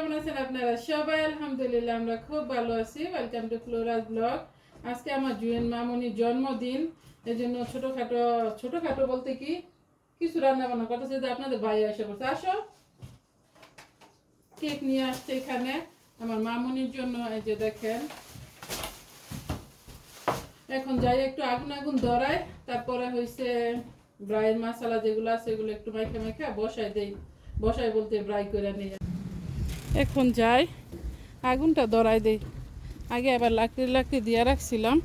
কেমন আছেন আপনারা? সবাই আলহামদুলিল্লাহ, আমরা খুব ভালো আছি। ওয়েলকাম টু ফ্লোরাস ব্লগ আজকে আমার জুয়েন মামনির জন্মদিন। এই জন্য ছোটোখাটো ছোটোখাটো বলতে কি, কিছু রান্না বান্না করতেছে যে আপনাদের ভাই এসে পড়ছে আসো। কেক নিয়ে আসছে এখানে আমার মামনির জন্য। এই যে দেখেন। এখন যাই একটু আগুন আগুন ধরায় তারপরে হয়েছে ব্রাইয়ের মশলা যেগুলো আছে সেগুলো একটু মাইখা মাইখা বসাই দেই। বসাই বলতে ব্রাই করে নিয়ে এখন যাই। আগুনটা ধরাই দেই। আগে আবার লাকড়ি লাকড়ি দিয়ে রাখছিলাম।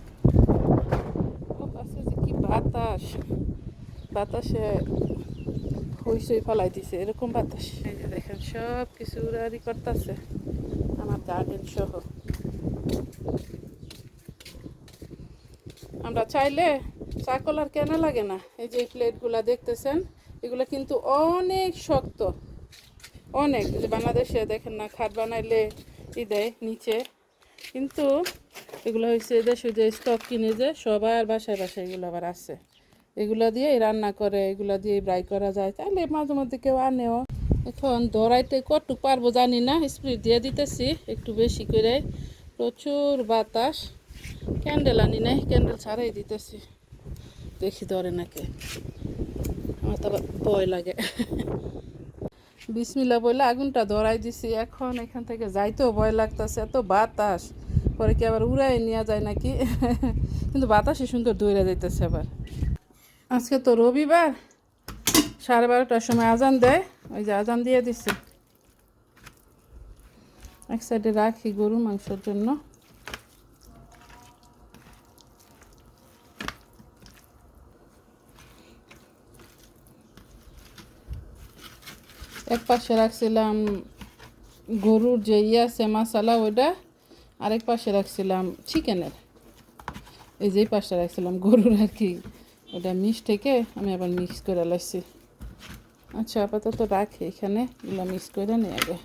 কি বাতাস। বাতাসে হইসই ফেলাই দিছে, এরকম বাতাস। দেখেন সব কিছু উড়ারি করতেছে আমার গার্ডেন সহ। আমরা চাইলে চাকল আর কেন লাগে না? এই যে প্লেটগুলা দেখতেছেন, এগুলো কিন্তু অনেক শক্ত। অনেক, যে বাংলাদেশে দেখেন না, খাট বানাইলে ই দেয় নিচে। কিন্তু এগুলো হচ্ছে দেশে যে স্টক কিনে যে সবার বাসায় বাসায় এগুলো আবার আছে। এগুলো দিয়ে রান্না করে, এগুলো দিয়ে ব্রাই করা যায়। তাহলে মাঝে মধ্যে কেউ আনেও। এখন ধরাইতে কটুক পারব জানি না স্প্রিট দিয়ে দিতেছি একটু বেশি করে। প্রচুর বাতাস। ক্যান্ডেল আনি নাই ক্যান্ডেল ছাড়াই দিতেছি। দেখি ধরে নাকি। আমার তো ভয় লাগে। বিসমিল্লা বলে আগুনটা ধরাই দিছি। এখন এখান থেকে যাইতেও ভয় লাগতেছে, এত বাতাস। পরে কি আবার উড়াই নেওয়া যায় নাকি? কিন্তু বাতাসে সুন্দর দৌড়ে যাইতেছে আবার। আজকে তো রবিবার, সাড়ে বারোটার সময় আজান দেয়। ওই যে আজান দিয়ে দিছি। এক সাইডে রাখি গরু মাংসের জন্য। এক পাশে রাখছিলাম গরুর যে ইয়ে আছে মশালা ওইটা, আরেক পাশে রাখছিলাম চিকেনের। এই যে পাশে রাখছিলাম গরুর আর কি। ওটা মিক্স থেকে আমি আবার মিক্স করে লাগছি আচ্ছা আপাতত রাখি এখানে, এগুলো মিক্স করে নিয়ে আগে।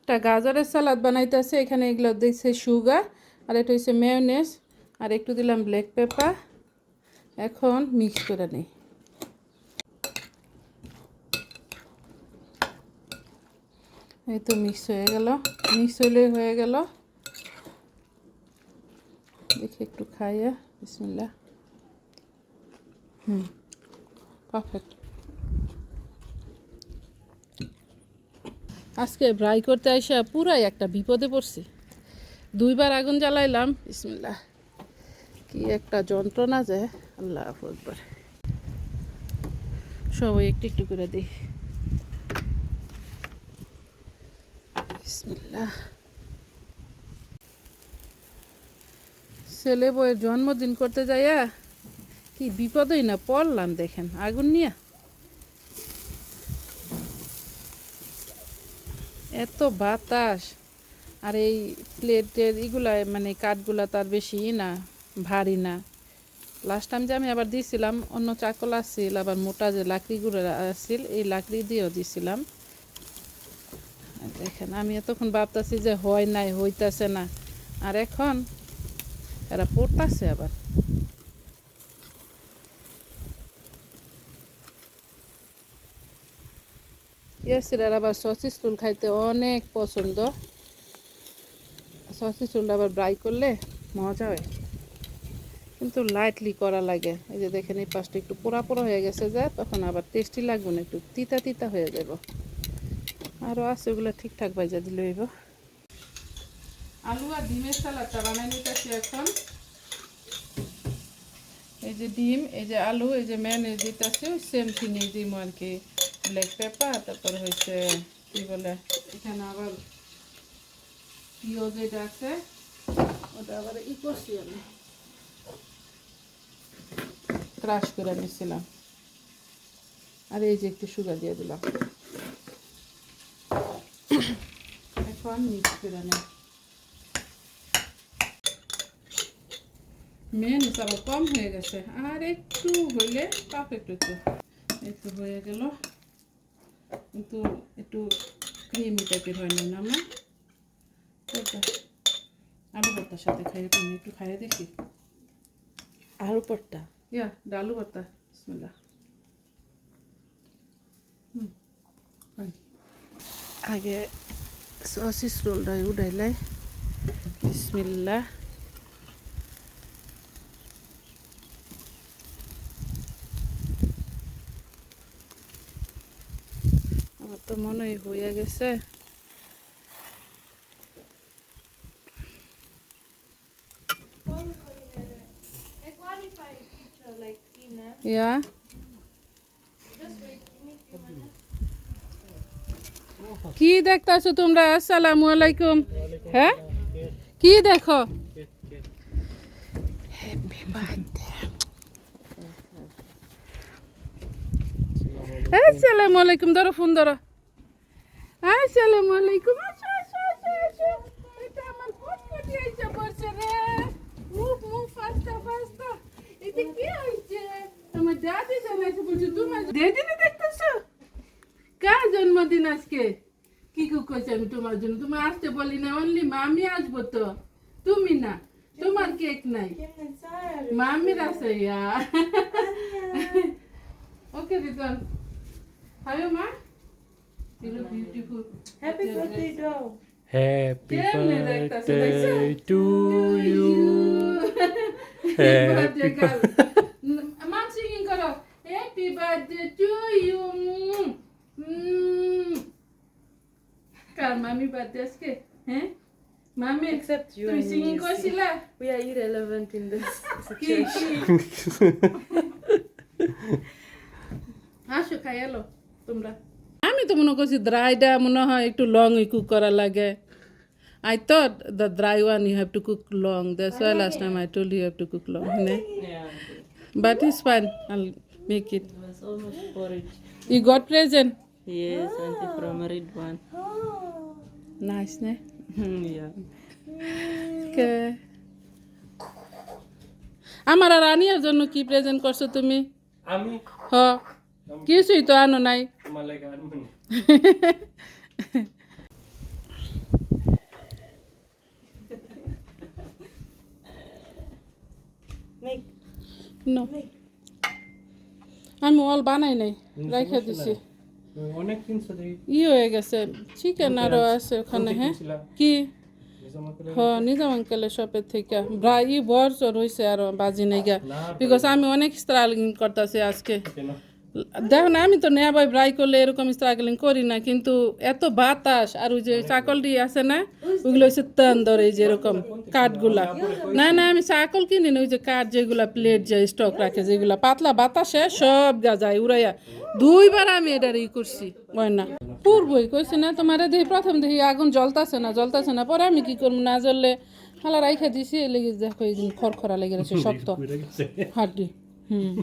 একটা গাজরের সালাদ বানাইতেছে এখানে এগুলো দিচ্ছে সুগার, আর এটা হচ্ছে মেয়নেস আর একটু দিলাম ব্ল্যাক পেপার এখন মিক্স করে নিই। এই তো মিক্স হয়ে গেল। মিক্স হলে হয়ে গেল। দেখি একটু খাইয়া বিসমিল্লা হুম পারফেক্ট আজকে ফ্রাই করতে আইসা পুরাই একটা বিপদে পড়ছি। দুইবার আগুন জ্বালাইলাম বিসমিল্লা কি একটা যন্ত্রণা যে। আল্লাহ আকবর। সবাই একটু একটু করে দিই। ছেলে বইয়ের জন্মদিন করতে যাইয়া কি বিপদই না পড়লাম দেখেন, আগুন নিয়ে। এত বাতাস, আর এই প্লেটের ইগুলা মানে কাঠগুলা তার বেশি না, ভারী না। লাস্ট টাইম যে আমি আবার দিয়েছিলাম, অন্য চাকল আসছিল আবার মোটা যে লাকড়িগুলো আসছিল এই লাকড়ি দিয়েও দিয়েছিলাম দেখেন, আমি এতক্ষণ ভাবতেছি যে হয় নাই, হইতাছে না। আর এখন এরা পড়তাছে আবার। ইয়াসিরার আবার সসিস টুল খাইতে অনেক পছন্দ। সসিস টুলটা আবার ব্রাই করলে মজা হয়। কিন্তু লাইটলি করা লাগে। এই যে দেখেন, এই পাশটা একটু পোড়া পোড়া হয়ে গেছে যে, তখন আবার টেস্টি লাগবে না, একটু তিতা তিতা হয়ে যাব। আরও আছে, ওগুলো ঠিকঠাক বাজা দিলে হইব। আলু আর ডিমের সালাদটা বানাই নিতেছি এখন। এই যে ডিম, এই যে আলু, এই যে ম্যানে দিতেছি সেম থিং ডিম আর কি। ব্ল্যাক পেপার তারপর হয়েছে কী বলে, এখানে আবার পিঁয়াজ যেটা আছে, ওটা আবার ই করছি আমি ক্রাশ করে নিয়েছিলাম আর এই যে একটু সুগার দিয়ে দিলাম। এখন মিক্স করে নেই মেন আবার কম হয়ে গেছে। আর একটু হইলে পারফেক্ট হতো একটু। হয়ে গেল। কিন্তু একটু ক্রিমি টাইপের হয়নি না আমার আলু ভর্তার সাথে খাইয়ে একটু খাইয়ে দেখি। আলু পরটা ইয়া ডালু ভর্তা বিসমিল্লা আগে সসিস রোলটা উঠাইলাই বিসমিল্লা আমার তো মনে হইয়া গেছে ইয়া কি দেখতাছো তোমরা? আসসালামু আলাইকুম। হ্যাঁ? কি দেখো? আসসালামু আলাইকুম, ধরো ফোন ধরো। আসসালামু আলাইকুম এটা আমার ফুটফুটি আইসা পড়ছে রে মুভ মুভ ফাস্টা ফাস্টা এটা কি হইছে আমার দাদি জানাইছে বলছে তোমার দাদি দেখতেছো? কার জন্মদিন আজকে? কি কু কইছে আমি তোমার জন্য? তুমি আসতে বলি না অনলি মামি আসব তো। তুমি না তোমার কেক নাই। মামির আছে ইয়া। ওকে রিতন হায়ো মা। look beautiful. Happy birthday, doll. Happy birthday to you. Happy birthday, কার মামি বার্থডে আজকে হ্যাঁ মামি Except you তুমি and সিঙ্গিং me. করছিলা We are irrelevant in this কি situation. কি আসো খাই এলো তোমরা আমি তো মনে করছি ড্রাইটা মনে হয় একটু লং কুক করা লাগে I thought the dry one you have to cook long. That's why last time I told you you have to cook long. ne? Yeah, But it's fine. I'll make it. it was almost porridge. You got present? Yes, auntie from married one. Nice, ne? yeah. Okay. আমার আর আনিয়ার জন্য কি present করছ তুমি আমি হ কিছুই তো আনো নাই. আমি অল বানাই নাই রাইখা দিছি অনেক দেখি ই হয়ে গেছে। চিকেন আরও আছে ওখানে হ্যাঁ? কি? নিজাম হ নিজাম আঙ্কেলের শপের থেকে। ব্রা ই বর চর হয়েছে আরও বাজি নাই গা বিকজ আমি অনেক স্ট্রাগলিং করতেছি আজকে? দেখো না আমি তো নেয়া ভাই ব্রাই করলে এরকম স্ট্রাগলিং করি না কিন্তু এত বাতাস আর ওই যে চাকলটি আছে না ওগুলো হচ্ছে তান ধরে এই যে এরকম কাঠগুলা। না না আমি চাকল কিনি না ওই যে কাঠ যেগুলা প্লেট যে স্টক রাখে যেগুলা পাতলা বাতাসে সব গা যায় উড়াইয়া। দুইবার আমি এটার ই করছি হয় না। পূর্বই কইছি না তোমার দেখি প্রথম দেখি আগুন জ্বলতাছে না জ্বলতাছে না পরে আমি কি করব না জ্বললে হালা রাইখা দিছি লেগে দেখো এই দিন খড়খড়া লেগে গেছে শক্ত। হাড্ডি। হুম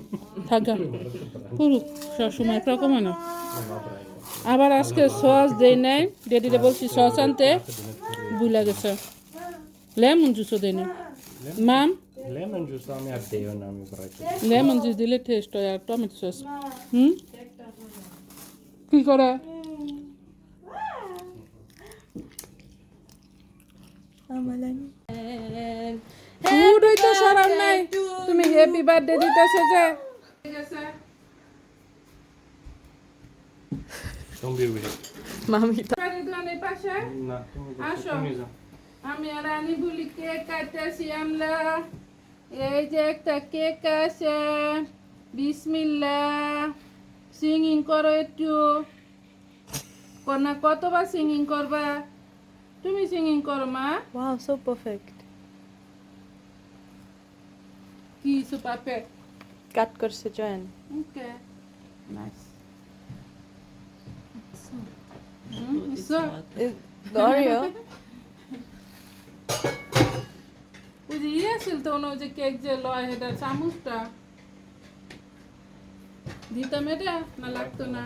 থাকা। পুরো সবসময় একরকম না আবার আজকে সস দেই নাই ডেডিরে বলছি সস আনতে বুলা গেছে। লেমন জুসও দেয় নাই। মাম? লেমন জুস আমি আর দেও না আমি লেমন জুস দিলে টেস্ট হয় আর টমেটো সস। হুম? কি করে? ফুডই তো সরাম নাই। তুমি হ্যাপি বার্থডে দিতেছো যে। আমি আর রানী বলি কেক কাটতেছি আমরা। এই যে একটা কেক আছে। বিসমিল্লা। সিঙ্গিং করো একটু। কন্যা কতবার সিঙ্গিং করবা? তুমি সিঙ্গিং করো মা। So perfect. কি সুপাপে Cut করছে join. Okay nice so The Oreo. ওই যে ইয়ে ছিল তো ওই যে কেক যে লয় এটা চামচটা দিতাম এটা না লাগতো না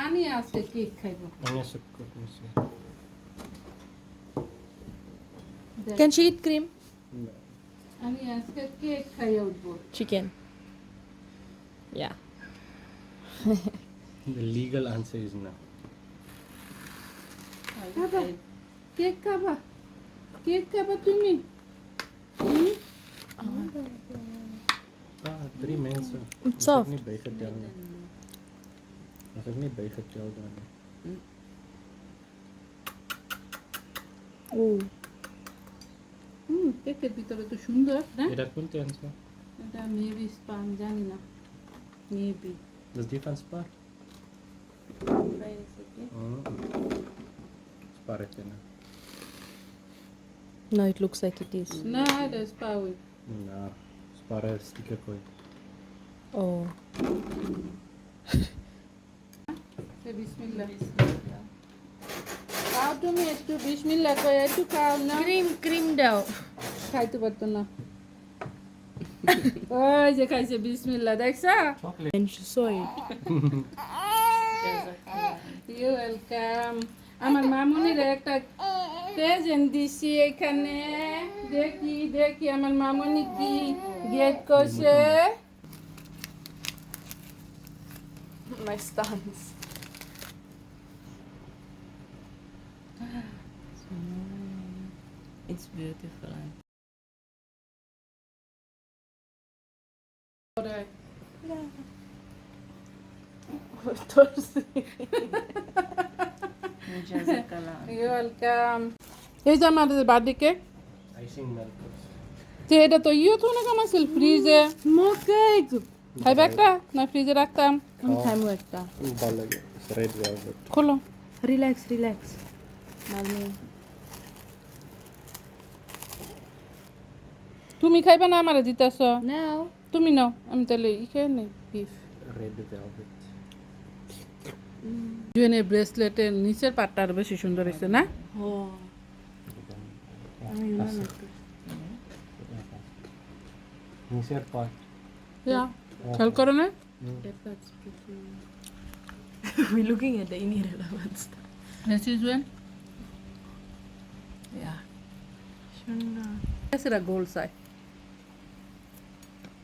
আনি আজকে কেক খাইব আমি সব Can she eat cream? না। আমি আজকে কেক খাইয়া উঠবো Chicken. Yeah. The legal answer is no. খাবা কেক খাবা কেক খাবা তুমি হুম? Ah, drie mensen. It's soft. Niet bij vertellen. Alltså middag i 70 år gammal. Oh. হুম কেকের ভিতরে তো সুন্দর না Är det fullt igen så? এটা মেবি স্পান জানি না maybe Das är fan spar. Mm. Sparet den. No, it looks like it is. না এটা স্পাউই Na, spara sticker på. Oh. বিসমিল্লাহ খাও তুমি একটু বিসমিল্লাহ কই একটু খাও না Cream, cream down. খাইতে পারতো না ওই যে খাইছে বিসমিল্লাহ দেখছা. ইউ ওয়েলকাম আমার মামুনির একটা প্রেজেন্ট দিছি এখানে দেখি দেখি আমার মামুনি কি গেট করছে My stance. It's beautiful. You welcome এই যে আমার বার্থডে কেক Icing milk. যে এটা তো ইয়ে তো না কেমন ছিল ফ্রিজে More cake. খাইবে একটা না ফ্রিজে রাখতাম আমি খাইমু একটা Bara lägga. Så rädd velvet. খোলো রিল্যাক্স রিল্যাক্স মামি তুমি খাইবে না আমারে দিতেছ নাও তুমি নাও আমি তাহলে ই খেয়ে নেই বিফ Red velvet. জুয়েনের ব্রেসলেটের নিচের পাটটা আরও বেশি সুন্দর হয়েছে না? ও। Ni ser på. ইয়া খেয়াল করো না? We're looking at the irrelevant stuff. হয়েছে জুয়েন Yeah. Shunda. সেটা গোল চাই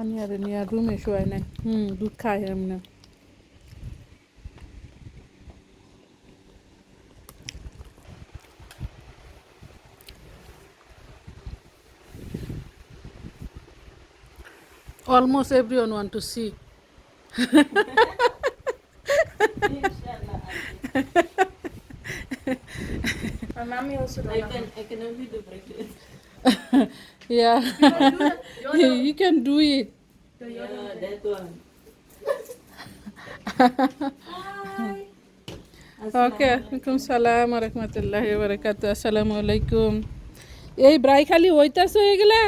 আমি আর নিয়ে রুমে শোয়াই নাই হুম দুধ খাই এমনি Almost everyone want to see. My mommy also don't I can I can only do breakfast. Yeah, you can do it. Yeah, that one. ওকে ওয়ালাইকুম সালাম রহমতুল্লাহ বারকাত আসসালামু আলাইকুম এই ব্রাই খালি হইতাছে এগুলা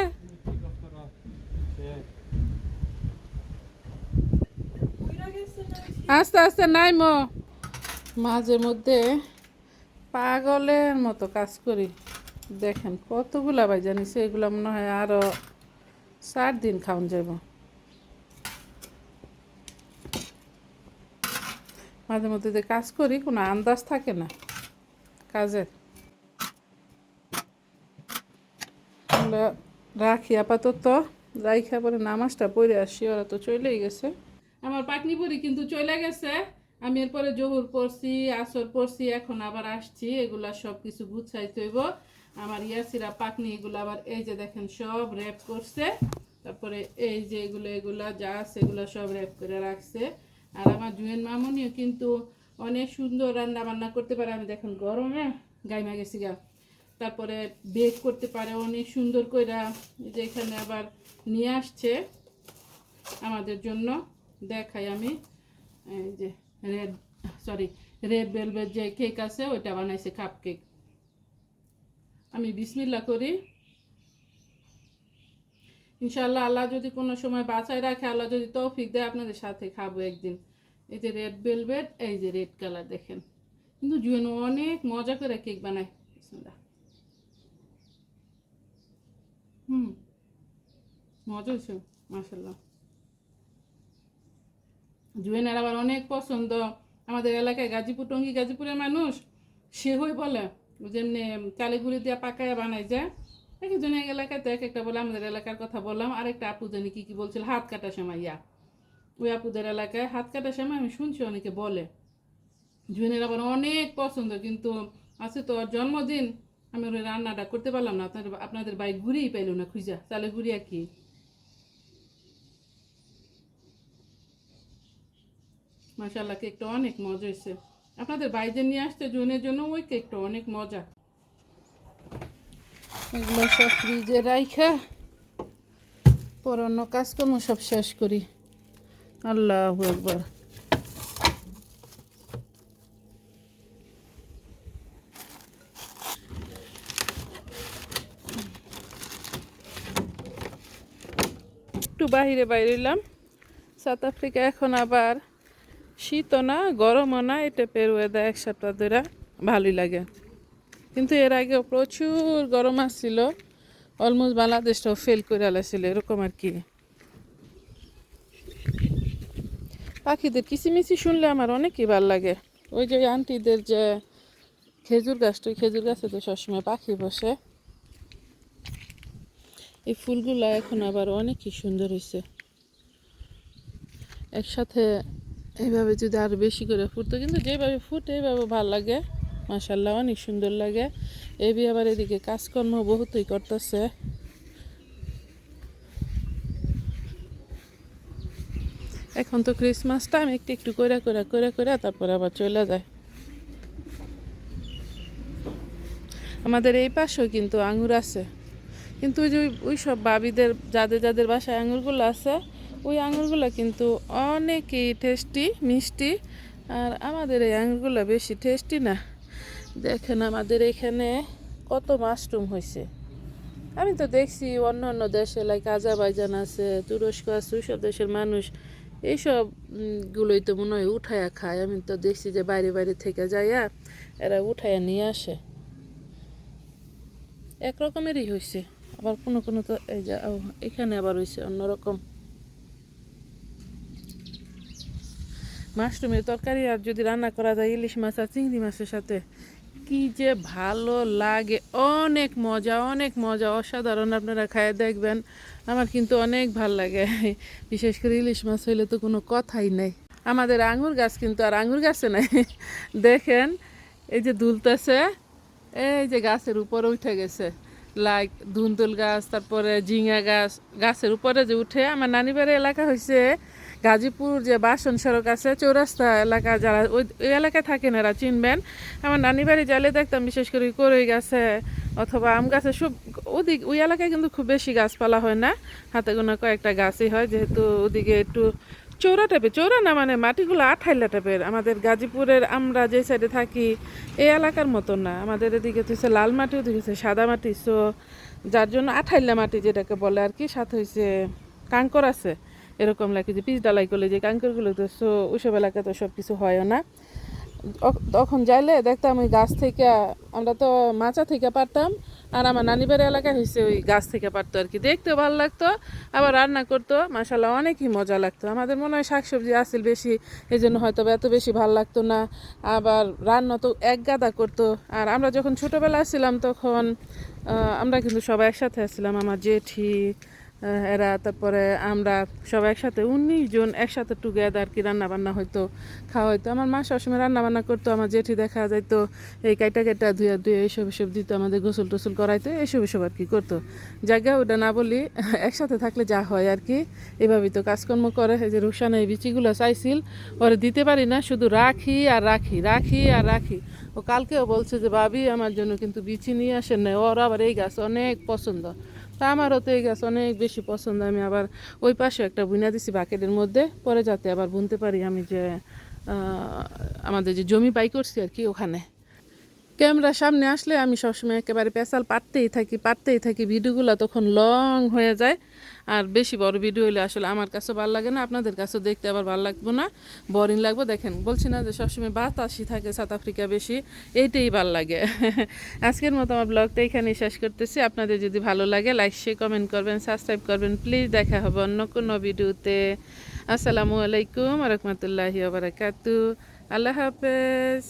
আস্তে আস্তে নাই মো মাঝে মধ্যে পাগলের মতো কাজ করি দেখেন কতগুলা ভাই জানিস এগুলা মনে হয় আরও চার দিন খাওয়ান যাব মাঝে মধ্যে যে কাজ করি, কোনো আন্দাজ থাকে না কাজের। রাখি আপাতত রাইখা পরে নামাজটা পড়ে আসি, ওরা তো চলেই গেছে। আমার পাটনি পরি কিন্তু চলে গেছে। আমি এরপরে জহুর পড়ছি, আসর পড়ছি, এখন আবার আসছি, এগুলা সব কিছু গুছাইতে হইব। আমার ইয়াসিরা পাকনি, এগুলো আবার এই যে দেখেন সব র্যাপ করছে। তারপরে এই যে এগুলো, এগুলা যা আছে এগুলো সব র্যাপ করে রাখছে। আর আমার জুয়েন মামনিও কিন্তু অনেক সুন্দর রান্না বান্না করতে পারে। আমি দেখেন গরমে গাইমা গেছি গা। তারপরে বেক করতে পারে, অনেক সুন্দর কইরা যে এখানে আবার নিয়ে আসছে আমাদের জন্য। দেখাই আমি। এই যে রেড সরি রেড ভেলভেট যে কেক আছে, ওইটা বানাইছে কাপ কেক আমি বিসমিল্লা করি। ইনশাল্লাহ আল্লাহ যদি কোনো সময় বাঁচায় রাখে, আল্লাহ যদি তৌফিক দেয়, আপনাদের সাথে খাব একদিন। এই যে রেড ভেলভেট এই যে রেড কালার দেখেন। কিন্তু জুয়েন অনেক মজা করে কেক বানায়। হুম, মজা হয়েছে মাসাল্লাহ জুয়েনের আবার অনেক পছন্দ। আমাদের এলাকায় গাজীপুর, টঙ্গী গাজীপুরের মানুষ, সে হই বলে যেমনি কালীগুড়ি দিয়ে পাকায় বানাই যায় এক একজন এক এলাকায় তো এক একটা বলে আমাদের এলাকার কথা বললাম। আরেকটা আপু জানি কি কি বলছিল, হাত কাটার সময়, ইয়া। ওই আপুদের এলাকায় হাত কাটার সময় আমি শুনছি অনেকে বলে। জুয়েনের আবার অনেক পছন্দ, কিন্তু আছে তো জন্মদিন, আমি ওর রান্নাটা করতে পারলাম না। আপনাদের আপনাদের বাইক ঘুরেই পাইলো না খুঁজা তাহলে ঘুরিয়া কি। মাসাল্লাহ কেকটা অনেক মজা হয়েছে আপনাদের বাইরে নিয়ে আসতে জুনের জন্য ওই কেকটা অনেক মজা। এগুলো সব ফ্রিজে রাইখা। পর অন্য কাজকর্ম সব শেষ করি। আল্লাহ একবার একটু বাইরে বাইরে এলাম। সাউথ আফ্রিকা এখন আবার শীতও না, গরমও না, এই টাইপের ওয়েদার এক সপ্তাহ ধরে ভালোই লাগে। কিন্তু এর আগেও প্রচুর গরম আসছিল অলমোস্ট বাংলাদেশটাও ফেল করে আলাইছিল, এরকম আর কি। পাখিদের কিচিমিচি শুনলে আমার অনেকই ভালো লাগে। ওই যে আন্টিদের যে খেজুর গাছটা ওই খেজুর গাছে তো সবসময় পাখি বসে। এই ফুলগুলো এখন আবার অনেকই সুন্দর হয়েছে একসাথে এইভাবে যদি আরও বেশি করে ফুটতো, কিন্তু যেভাবে ফুটে এইভাবে ভালো লাগে। মাসাল্লাহ অনেক সুন্দর লাগে। এবি আবার এদিকে কাজকর্ম বহুতই করতেছে। এখন তো ক্রিসমাস টাইম একটু একটু করে করে করে করে তারপরে আবার চলে যায়। আমাদের এই পাশেও কিন্তু আঙুর আছে। কিন্তু ওই যে ওই সব বাবিদের, যাদের যাদের বাসায় আঙুরগুলো আছে ওই আঙুরগুলো কিন্তু অনেকই টেস্টি মিষ্টি, আর আমাদের এই আঙুরগুলো বেশি টেস্টি না। দেখেন আমাদের এখানে কত মাশরুম হয়েছে আমি তো দেখছি অন্য অন্য দেশে লাইক আজারবাইজান আছে, তুরস্ক আছে, ওইসব দেশের মানুষ এইসবগুলোই তো মনে হয় উঠায়া খায়। আমি তো দেখছি যে বাইরে বাইরে থেকে যাইয়া এরা উঠায়া নিয়ে আসে। এক রকমেরই হয়েছে আবার কোনো কোনো তো এই যে এখানে আবার হয়েছে অন্যরকম। মাশরুমের তরকারি আর যদি রান্না করা যায় ইলিশ মাছ আর চিংড়ি মাছের সাথে, কি যে ভালো লাগে। অনেক মজা অনেক মজা, অসাধারণ আপনারা খায় দেখবেন। আমার কিন্তু অনেক ভালো লাগে। বিশেষ করে ইলিশ মাছ হইলে তো কোনো কথাই নাই। আমাদের আঙুর গাছ কিন্তু আর আঙুর গাছে নাই। দেখেন, এই যে দুলতেছে, এই যে গাছের উপরে উঠে গেছে। লাইক ধুন্দুল গাছ, তারপরে ঝিঙা গাছ, গাছের উপরে যে উঠে আমার নানি বাড়ির এলাকা হয়েছে গাজীপুর যে বাসন সড়ক আছে, চৌরাস্তা এলাকা যারা ওই ওই এলাকায় থাকেন এরা চিনবেন। আমার নানি বাড়ি জালে দেখতাম, বিশেষ করে করই গাছে অথবা আম গাছে, সব ওদিক, ওই এলাকায় কিন্তু খুব বেশি গাছপালা হয় না। হাতে গোনা কয়েকটা গাছই হয়, যেহেতু ওদিকে একটু চৌরা টাইপের, চৌরা না মানে মাটিগুলো আঠাইলা টাইপের। আমাদের গাজীপুরের আমরা যে সাইডে থাকি, এই এলাকার মতো না। আমাদের এদিকে তো হচ্ছে লাল মাটি, ওদিকে হচ্ছে সাদা মাটি। সো যার জন্য আঠাইলা মাটি যেটাকে বলে আর কি, সাথে হচ্ছে কাঙ্কর আছে। এরকম লাগে যে পিচ ডালাই করলে যে কাঙ্করগুলো তো, সো ওইসব এলাকায় তো সব কিছু হয়ও না। তখন যাইলে দেখতাম ওই গাছ থেকে, আমরা তো মাচা থেকে পারতাম, আর আমার নানিবাড়ি এলাকায় হয়েছে ওই গাছ থেকে পারতো আর কি। দেখতে ভালো লাগতো, আবার রান্না করতো মাসাল্লাহ অনেকই মজা লাগতো। আমাদের মনে হয় শাকসবজি আসিল বেশি এই জন্য হয়তো এত বেশি ভালো লাগতো না। আবার রান্না তো এক গাদা করতো, আর আমরা যখন ছোটোবেলা ছিলাম তখন আমরা কিন্তু সবাই একসাথে আসছিলাম, আমার জেঠি এরা, তারপরে আমরা সবাই একসাথে উনিশ জন একসাথে টুগেদার কি রান্না বান্না হইতো খাওয়া হইতো আমার মা সবসময় রান্না বান্না করতো, আমার জেঠি দেখা যাইতো, এই কাইটা কাইটা ধুয়া ধুয়ে এইসব এসব দিত, আমাদের গোসল টোসল করাইতো এইসব এসব আর কি করতো। জায়গা ওটা না বলি, একসাথে থাকলে যা হয় আর কি, এভাবেই তো কাজকর্ম করে। এই যে রুসানা এই বিচিগুলো চাইছিল, ওরে দিতে পারি না, শুধু রাখি আর রাখি রাখি আর রাখি। ও কালকেও বলছে যে, ভাবি, আমার জন্য কিন্তু বিচি নিয়ে আসেন না ওর আবার এই গাছ অনেক পছন্দ। তা আমারও তো এই গাছ অনেক বেশি পছন্দ। আমি আবার ওই পাশে একটা বুনা দিছি বাকেটের মধ্যে। পরে যাতে আবার বুনতে পারি আমি যে আমাদের যে জমি পাই করছি আর কি ওখানে। ক্যামেরার সামনে আসলে আমি সবসময় একেবারে পেশাল পারতেই থাকি পারতেই থাকি। ভিডিওগুলো তখন লং হয়ে যায়। আর বেশি বড় ভিডিও হলে আসলে আমার কাছেও ভালো লাগে না, আপনাদের কাছেও দেখতে আবার ভালো লাগবো না। বোরিং লাগবে। দেখেন, বলছি না যে সবসময় বাতাসই থাকে সাউথ আফ্রিকা বেশি, এইটাই ভালো লাগে। আজকের মতো আমার ব্লগটা এখানেই শেষ করতেছি। আপনাদের যদি ভালো লাগে লাইক শেয়ার কমেন্ট করবেন সাবস্ক্রাইব করবেন। প্লিজ দেখা হবে অন্য কোনো ভিডিওতে। আসসালামু আলাইকুম রহমতুল্লাহি বারাকাতু আল্লাহ হাফেজ।